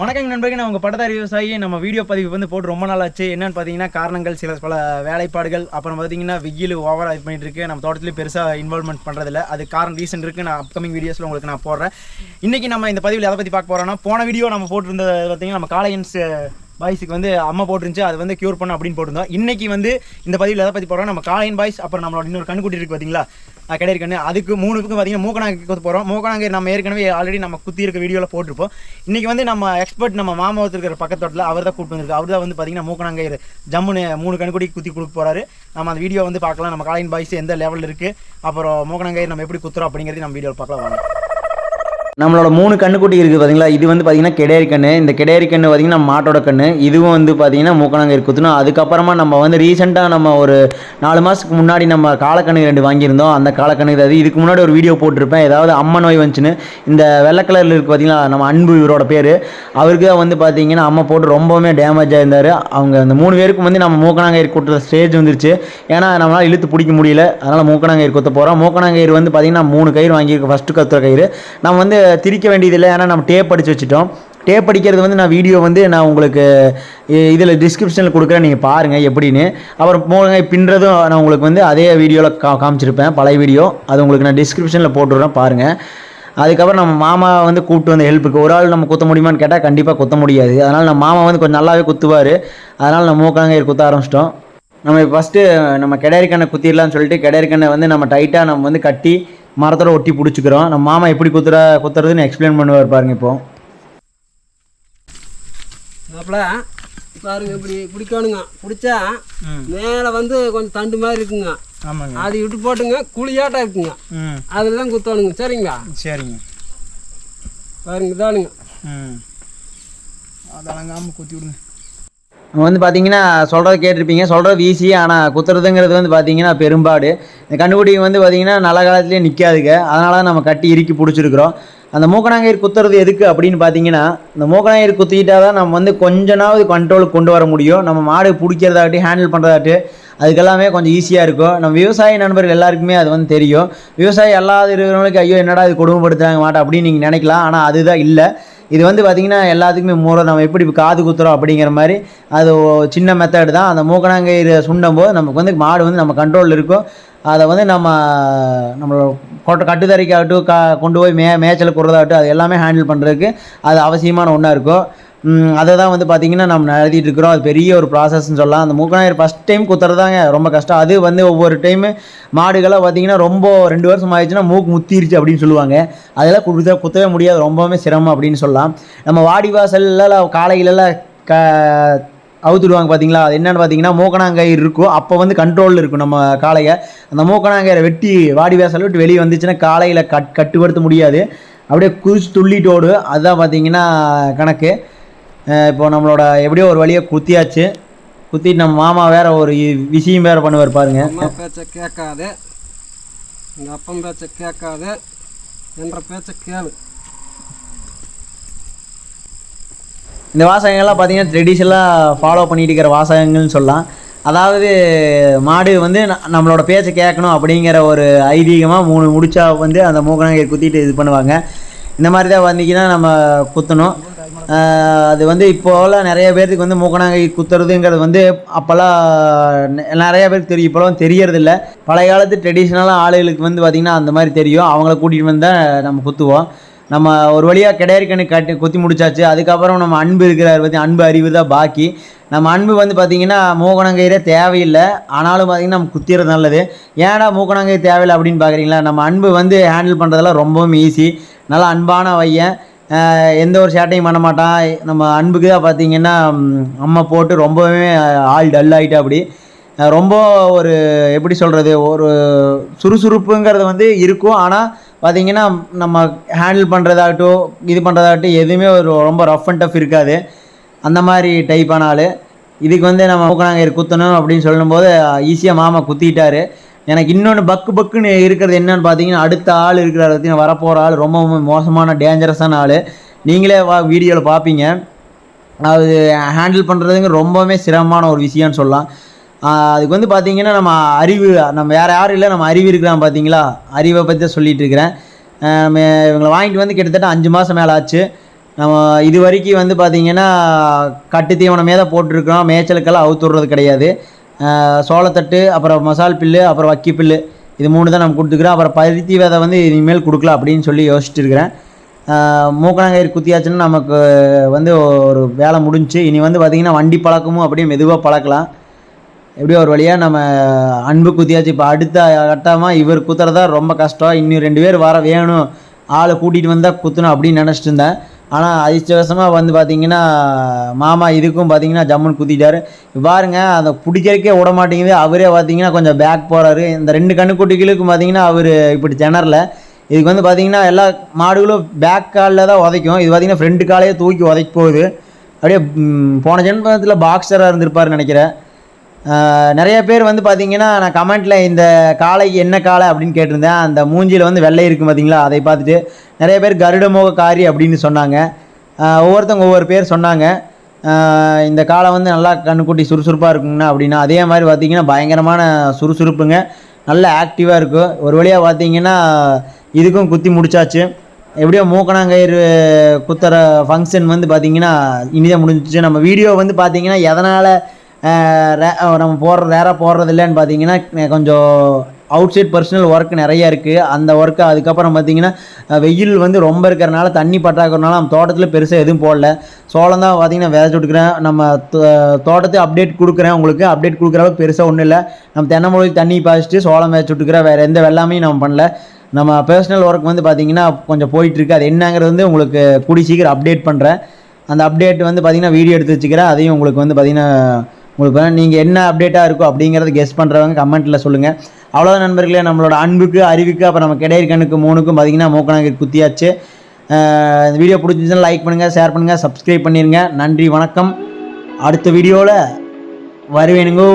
வணக்கம் நண்பர்கள் நான் உங்கள் பட்டதாரி விவசாயி. நம்ம வீடியோ பதிவு வந்து போட்டு ரொம்ப நாள் ஆச்சு என்னன்னு பார்த்தீங்கன்னா காரணங்கள் சில பல வேலைப்பாடுகள் அப்புறம் பார்த்தீங்கன்னா வெயில் ஓவராக இது பண்ணிட்டு இருக்கு. நம்ம தோட்டத்துலேயும் பெருசாக இன்வால்மெண்ட் பண்ணுறதில்ல அது காரணம் ரீசன் இருக்குது நான் அப்கமிங் வீடியோஸில் உங்களுக்கு நான் போடுறேன். இன்றைக்கி நம்ம இந்த பதிவில் எதை பற்றி பார்க்க போகிறோம்னா போன வீடியோ நம்ம போட்டிருந்தது பார்த்தீங்கன்னா நம்ம காலையன்ஸ் பாய்ஸுக்கு வந்து அம்மா போட்டுருந்துச்சு. அது வந்து க்யூர் பண்ண அப்படின்னு போட்டிருந்தோம். இன்றைக்கி வந்து இந்த பதிவில் எதை பற்றி போகிறோம் நம்ம காளையன் பாய்ஸ் அப்புறம் நம்மளோட இன்னொரு கண்ணுக்குட்டி இருக்குது பார்த்தீங்களா அஹ் கிடையாது அதுக்கு மூணுக்கும் பார்த்தீங்கன்னா மூக்கணாங்க குத்த போகிறோம் மூக்கணாங்க நம்ம ஏற்கனவே ஆல்ரெடி நம்ம குத்தி இருக்க வீடியோவில் போட்டிருப்போம். இன்றைக்கி வந்து நம்ம எக்ஸ்பர்ட் நம்ம மாமா இருக்கிற பக்கத்தோட்டில் அவர் தான் கூப்பிட்டு வந்திருக்கு அவர் தான் வந்து பார்த்தீங்கன்னா மூக்கணாங்க ஜம்முன்னு மூணு கண்குடி குத்தி கொடுக்க போகிறாரு நம்ம அந்த வீடியோ வந்து பார்க்கலாம். நம்ம காலையின் பாய்ஸ் எந்த லெவலில் இருக்குது அப்புறம் மூக்கணாங்கயிறு நம்ம எப்படி குத்துறோம் அப்படிங்கிறது நம்ம வீடியோவில் பார்க்கலாம். வாங்க. நம்மளோட மூணு கண்ணுக்குட்டி இருக்குது பார்த்தீங்களா இது வந்து பார்த்தீங்கன்னா கெடேரி கண்ணு. இந்த கெடேரி கண்ணு பார்த்தீங்கன்னா மாட்டோட கண்ணு. இதுவும் வந்து பார்த்தீங்கன்னா மூக்கணாங்கயிறு குத்தணும் அதுக்கப்புறமா நம்ம வந்து ரீசெண்டாக நம்ம ஒரு நாலு மாதத்துக்கு முன்னாடி நம்ம காலக்கண்ணு ரெண்டு வாங்கியிருந்தோம். அந்த காலக்கண்ணு அது இதுக்கு முன்னாடி ஒரு வீடியோ போட்டிருப்பேன். ஏதாவது அம்மா நோய் வந்துச்சுன்னு. இந்த வெள்ளை கலரில் இருக்குது பார்த்தீங்களா நம்ம அன்பு இவரோட பேர். அவருக்கு தான் வந்து பார்த்தீங்கன்னா அம்மா போட்டு ரொம்பவுமே டேமேஜ் ஆயிருந்தார். அவங்க அந்த மூணு பேருக்கும் வந்து நம்ம மூக்கணாங்கயிறு குத்துற ஸ்டேஜ் வந்துருச்சு. ஏன்னா நம்மளால் இழுத்து பிடிக்க முடியல. அதனால் மூக்கணாங்கயிறு குத்த போகிறோம் மூக்கணாங்கயிறு வந்து பார்த்தீங்கன்னா மூணு கயிறு வாங்கியிருக்கோம் ஃபஸ்ட்டு கத்துற கயிறு. நம்ம வந்து திரிக்க வேண்டியதில்லை. ஏன்னா நம்ம டேப் அடித்து வச்சுட்டோம். டேப் அடிக்கிறது வந்து நான் வீடியோ வந்து நான் உங்களுக்கு இதில் டிஸ்கிரிப்ஷனில் கொடுக்குறேன். நீங்கள் பாருங்கள் எப்படின்னு. அப்புறம் போங்க பின்னுறதும் நான் உங்களுக்கு வந்து அதே வீடியோவில் கா காமிச்சிருப்பேன். பழைய வீடியோ அது உங்களுக்கு நான் டிஸ்கிரிப்ஷனில் போட்டுடுறேன். பாருங்கள் அதுக்கப்புறம் நம்ம மாமா வந்து கூப்பிட்டு வந்த ஹெல்ப்புக்கு ஒரு ஆள் நம்ம குத்த முடியுமான்னு கேட்டால் கண்டிப்பாக குத்த முடியாது. அதனால் நம்ம மாமா வந்து கொஞ்சம் நல்லாவே குத்துவார். அதனால் நம்ம மூக்காங்க குத்த ஆரம்பிச்சிட்டோம். நம்ம ஃபஸ்ட்டு நம்ம கெடேரி கண்ணை குத்திடலாம்னு சொல்லிட்டு கெடேரி கண்ணை வந்து நம்ம டைட்டாக நம்ம வந்து கட்டி மரத்தோட ஒட்டி பிடிச்சிக்கிறோம். நம்ம மாமா எப்படி குத்துற குத்துறதுன்னு எக்ஸ்பிளைன் பண்ணுவார் பாருங்க இப்போ. மாப்பிள பாருங்க இப்படி பிடிக்கணுங்க பிடிச்சா மேலே வந்து கொஞ்சம் தண்டு மாதிரி இருக்குங்க. ஆமாங்க. அது விட்டு போட்டுங்க குழியாட்டம் இருக்குங்க. அதில் தான் குத்தணுங்க சரிங்களா? சரிங்க. பாருங்க இதானுங்க. ம். அதெல்லாம் குத்தி விடுங்க. வந்து பார்த்தீங்கன்னா சொல்கிறத கேட்டிருப்பீங்க. சொல்கிறது ஈஸி ஆனால் குத்துறதுங்கிறது வந்து பார்த்தீங்கன்னா பெரும்பாடு. இந்த கண்டுபிடி வந்து பார்த்தீங்கன்னா நல்ல காலத்துலேயே நிற்காதுங்க அதனால தான் நம்ம கட்டி இறுக்கி பிடிச்சிருக்கிறோம். அந்த மூக்கணாங்கயிறு குத்துறது எதுக்கு அப்படின்னு பார்த்தீங்கன்னா இந்த மூக்கணாங்கயிறு குத்திக்கிட்டா தான் நம்ம வந்து கொஞ்சனாவது கண்ட்ரோலுக்கு கொண்டு வர முடியும். நம்ம மாடு பிடிக்கிறதாட்டி ஹேண்டில் பண்ணுறதாட்டு அதுக்கெல்லாமே கொஞ்சம் ஈஸியாக இருக்கும். நம்ம விவசாய நண்பர்கள் எல்லாருக்குமே அது வந்து தெரியும். விவசாயி அல்லாத இருக்கிறவங்களுக்கு ஐயோ என்னடா இது கொடுமைப்படுத்துகிறாங்க மாட்டேன் அப்படின்னு நீங்கள் நினைக்கலாம். ஆனால் அதுதான் இல்லை. இது வந்து பார்த்திங்கன்னா எல்லாத்துக்குமே முறை நம்ம எப்படி காது குத்துறோம் அப்படிங்கிற மாதிரி அது சின்ன மெத்தடு தான். அந்த மூக்கணாங்கயிறு சுண்டும் போது நமக்கு வந்து மாடு வந்து நம்ம கண்ட்ரோலில் இருக்கும். அதை வந்து நம்ம நம்மளோட கொட்டை கட்டுத்தறிக்காகட்டும் கா கொண்டு போய் மே மேய்ச்சல் கொடுறதாகட்டும் அது எல்லாமே ஹேண்டில் பண்ணுறதுக்கு அது அவசியமான ஒன்றா இருக்கும். அதை தான் வந்து பார்த்திங்கன்னா நம்ம நடத்திட்டு இருக்கிறோம். அது பெரிய ஒரு ப்ராசஸ்ன்னு சொல்லலாம். அந்த மூக்கநாயர் ஃபஸ்ட் டைம் குத்துறதாங்க ரொம்ப கஷ்டம். அது வந்து ஒவ்வொரு டைமு மாடுகளாக பார்த்திங்கன்னா ரொம்ப ரெண்டு வருஷம் ஆயிடுச்சுன்னா மூக்கு முத்திருச்சு அப்படின்னு சொல்லுவாங்க. அதெல்லாம் குடுத்த குத்தவே முடியாது. ரொம்பவுமே சிரமம் அப்படின்னு சொல்லலாம். நம்ம வாடி வாசல்லாம் காலையிலலாம் க அவுத்துடுவாங்க பார்த்தீங்களா அது என்னென்னு பார்த்தீங்கன்னா மூக்கணாங்கயிறு இருக்கும். அப்போ வந்து கண்ட்ரோலில் இருக்கும் நம்ம காளையை. அந்த மூக்கணாங்கயிறை வெட்டி வாடி வாசல் விட்டு வெளியே வந்துச்சுன்னா காலையில் கட் கட்டுப்படுத்த முடியாது. அப்படியே குதிச்சு துள்ளிட்டு அதுதான் பார்த்தீங்கன்னா கணக்கு. இப்போ நம்மளோட எப்படியோ ஒரு வழியை குத்தியாச்சு. குத்திட்டு நம்ம மாமா வேற ஒரு விஷயம் வேற பண்ணுவார் பாருங்க. அம்மா பேச்சை கேட்காது. எங்கள் அப்பன் பேச்சை கேட்காது என்ற பேச்சை கேளு. இந்த வாசகங்கள்லாம் பார்த்தீங்கன்னா ட்ரெடிஷனலாக ஃபாலோ பண்ணிட்டு இருக்கிற வாசகங்கள்னு சொல்லலாம். அதாவது மாடு வந்து நம்மளோட பேச்சை கேட்கணும் அப்படிங்கிற ஒரு ஐதீகமாக மூணு முடிச்சா வந்து அந்த மூக்கணாங்கை குத்திட்டு இது பண்ணுவாங்க. இந்த மாதிரி தான் வந்தீங்கன்னா நம்ம குத்தணும். அது வந்து இப்போலாம் நிறைய பேர்த்துக்கு வந்து மூக்கணாங்கை குத்துறதுங்கிறது வந்து அப்போல்லாம் நிறைய பேருக்கு தெரியும். இப்போலாம் தெரியறதில்ல. பழைய காலத்து ட்ரெடிஷ்னலாக ஆளுகளுக்கு வந்து பார்த்திங்கன்னா அந்த மாதிரி தெரியும். அவங்கள கூட்டிகிட்டு வந்தால் நம்ம குத்துவோம். நம்ம ஒரு வழியாக கிடையாறு கட்டி குத்தி முடிச்சாச்சு. அதுக்கப்புறம் நம்ம அன்பு இருக்கிறார் பற்றி அன்பு அறிவு தான் பாக்கி. நம்ம அன்பு வந்து பார்த்திங்கன்னா மூக்கணங்கயிறே தேவையில்லை. ஆனாலும் பார்த்திங்கன்னா நம்ம குத்திறது நல்லது. ஏன்டா மூக்கணங்கை தேவையில்லை அப்படின்னு பார்க்குறீங்களா நம்ம அன்பு வந்து ஹேண்டில் பண்ணுறதெல்லாம் ரொம்பவும் ஈஸி நல்லா அன்பான வையன் எந்த ஒரு சேட்டையும் பண்ண மாட்டான். நம்ம அன்புக்கு தான் பார்த்தீங்கன்னா அம்மா போட்டு ரொம்பவே ஆள் டல் ஆகிட்டா அப்படி. ரொம்ப ஒரு எப்படி சொல்கிறது ஒரு சுறுசுறுப்புங்கிறது வந்து இருக்கும். ஆனால் பார்த்திங்கன்னா நம்ம ஹேண்டில் பண்ணுறதாகட்டும் இது பண்ணுறதாகட்டும் எதுவுமே ஒரு ரொம்ப ரஃப் அண்ட் டஃப் இருக்காது. அந்த மாதிரி டைப்பான ஆள். இதுக்கு வந்து நம்ம மூக்கணாங்கயிறு குத்தணும் அப்படின்னு சொல்லும்போது ஈஸியாக மாமா குத்திட்டாரு. எனக்கு இன்னொன்று பக்கு பக்குன்னு இருக்கிறது என்னன்னு பார்த்தீங்கன்னா அடுத்த ஆள் இருக்கிற பார்த்தீங்கன்னா வரப்போகிற ஆள் ரொம்ப மோசமான டேஞ்சரஸான ஆள். நீங்களே வா வீடியோவில் பார்ப்பீங்க அது ஹேண்டில் பண்ணுறதுங்க ரொம்பவுமே சிரமமான ஒரு விஷயம்னு சொல்லலாம். அதுக்கு வந்து பார்த்தீங்கன்னா நம்ம அறிவு நம்ம வேறு யாரும் இல்லை நம்ம அறிவு இருக்கிறான் பார்த்தீங்களா அறிவை பற்றி தான் சொல்லிகிட்டு இருக்கிறேன். நம்ம இவங்களை வாங்கிட்டு வந்து கிட்டத்தட்ட அஞ்சு மாதம் மேலே ஆச்சு. நம்ம இது வரைக்கும் வந்து பார்த்திங்கன்னா கட்டு தீவனமே தான் போட்டிருக்கிறோம். மேய்ச்சலுக்கெல்லாம் அவுத்துடுறது கிடையாது. சோளத்தட்டு அப்புறம் மசால் பில்லு அப்புறம் வக்கி பில்லு இது மூணு தான் நம்ம கொடுத்துக்கிறோம் அப்புறம் பருத்தி விதை வந்து இனிமேல் கொடுக்கலாம் அப்படின்னு சொல்லி யோசிச்சுட்டு இருக்கிறேன் மூக்கணாங்கயிறு குத்தியாச்சுன்னா நமக்கு வந்து ஒரு வேலை முடிஞ்சுச்சு இனி வந்து பார்த்திங்கன்னா வண்டி பழக்கமும் அப்படியே மெதுவாக பழக்கலாம். எப்படியோ ஒரு வழியாக நம்ம அன்பு குத்தியாச்சு. இப்போ அடுத்த கட்டமாக இவர் குத்துறதா ரொம்ப கஷ்டம். இன்னும் ரெண்டு பேர் வர வேணும். ஆளை கூட்டிகிட்டு வந்தால் குத்தணும் அப்படின்னு நினச்சிட்டு இருந்தேன். ஆனால் அதிர்ஷ்டவசமாக வந்து பார்த்தீங்கன்னா மாமா இதுக்கும் பார்த்தீங்கன்னா ஜம்முன்னு குத்திட்டார். பாருங்க அதை பிடிக்கிறக்கே விட மாட்டேங்குது. அவரே பார்த்தீங்கன்னா கொஞ்சம் பேக் போகிறாரு இந்த ரெண்டு கண்ணுக்குட்டிகளுக்கும் பார்த்தீங்கன்னா அவர் இப்படி திணறல. இதுக்கு வந்து பார்த்தீங்கன்னா எல்லா மாடுகளும் பேக் காலில் தான் உதைக்கும். இது பார்த்தீங்கன்னா ஃப்ரண்ட் காலையே தூக்கி உதைக்க போகுது. அப்படியே போன ஜென்மத்தில் பாக்ஸராக இருந்திருப்பார் நினைக்கிறேன். நிறைய பேர் வந்து பார்த்தீங்கன்னா நான் கமெண்ட்டில் இந்த காளைக்கு என்ன காளை அப்படின்னு கேட்டிருந்தேன். அந்த மூஞ்சியில் வந்து வெள்ளை இருக்கும் பார்த்தீங்களா அதை பார்த்துட்டு நிறைய பேர் கருடமோக காரி அப்படின்னு சொன்னாங்க. ஒவ்வொருத்தவங்க ஒவ்வொரு பேர் சொன்னாங்க. இந்த காளை வந்து நல்லா கண்ணுக்குட்டி சுறுசுறுப்பாக இருக்குங்கண்ணா அப்படின்னா அதே மாதிரி பார்த்தீங்கன்னா பயங்கரமான சுறுசுறுப்புங்க. நல்ல ஆக்டிவாக இருக்கும் ஒரு வழியாக பார்த்தீங்கன்னா இதுக்கும் குத்தி முடிச்சாச்சு. எப்படியோ மூக்கணாங்கயிறு குத்துற ஃபங்க்ஷன் வந்து பார்த்தீங்கன்னா இனிதான் முடிஞ்சிச்சு. நம்ம வீடியோ வந்து பார்த்தீங்கன்னா எதனால் நம்ம போடுற ரேராக போடுறது இல்லைன்னு பார்த்தீங்கன்னா கொஞ்சம் அவுட் சைட் பர்சனல் ஒர்க் நிறைய இருக்குது அந்த ஒர்க்கு அதுக்கப்புறம் பார்த்தீங்கன்னா வெயில் வந்து ரொம்ப இருக்கிறனால தண்ணி பற்றாக்குறனால நம்ம தோட்டத்தில் பெருசாக எதுவும் போடல. சோளம் தான் பார்த்தீங்கன்னா விதைச்சி விட்டுக்கிறேன் நம்ம தோ- தோட்டத்தை அப்டேட் கொடுக்குறேன் உங்களுக்கு. அப்டேட் கொடுக்குற அளவுக்கு பெருசாக ஒன்றும் இல்லை. நம்ம தென்னமொழி தண்ணி பாய்ச்சிட்டு சோளம் விதைச்சி விட்டுக்கிறேன் வேறு எந்த வெள்ளாமையும் நம்ம பண்ணல. நம்ம பர்சனல் ஒர்க் வந்து பார்த்திங்கன்னா கொஞ்சம் போயிட்டுருக்கு. அது என்னங்கிறது வந்து உங்களுக்கு கூடி சீக்கிரம் அப்டேட் பண்ணுறேன் அந்த அப்டேட் வந்து பார்த்திங்கன்னா வீடியோ எடுத்து வச்சுக்கிறேன். அதையும் உங்களுக்கு வந்து பார்த்திங்கன்னா உங்களுக்கு நீங்கள் என்ன அப்டேட்டாக இருக்கோ அப்படிங்கிறத கெஸ் பண்ணுறவங்க கமெண்ட்டில் சொல்லுங்கள் அவ்வளோதான் நண்பர்களே நம்மளோட அன்புக்கு அறிவுக்கு அப்புறம் நம்ம கிடையர் கண்ணுக்கு மூணுக்கும் பார்த்தீங்கன்னா மூக்கணாங்க குத்தியாச்சு. இந்த வீடியோ பிடிச்சிருந்தா லைக் பண்ணுங்கள் ஷேர் பண்ணுங்கள் சப்ஸ்கிரைப் பண்ணிடுங்க நன்றி வணக்கம். அடுத்த வீடியோவில் வருவேனுங்கோ.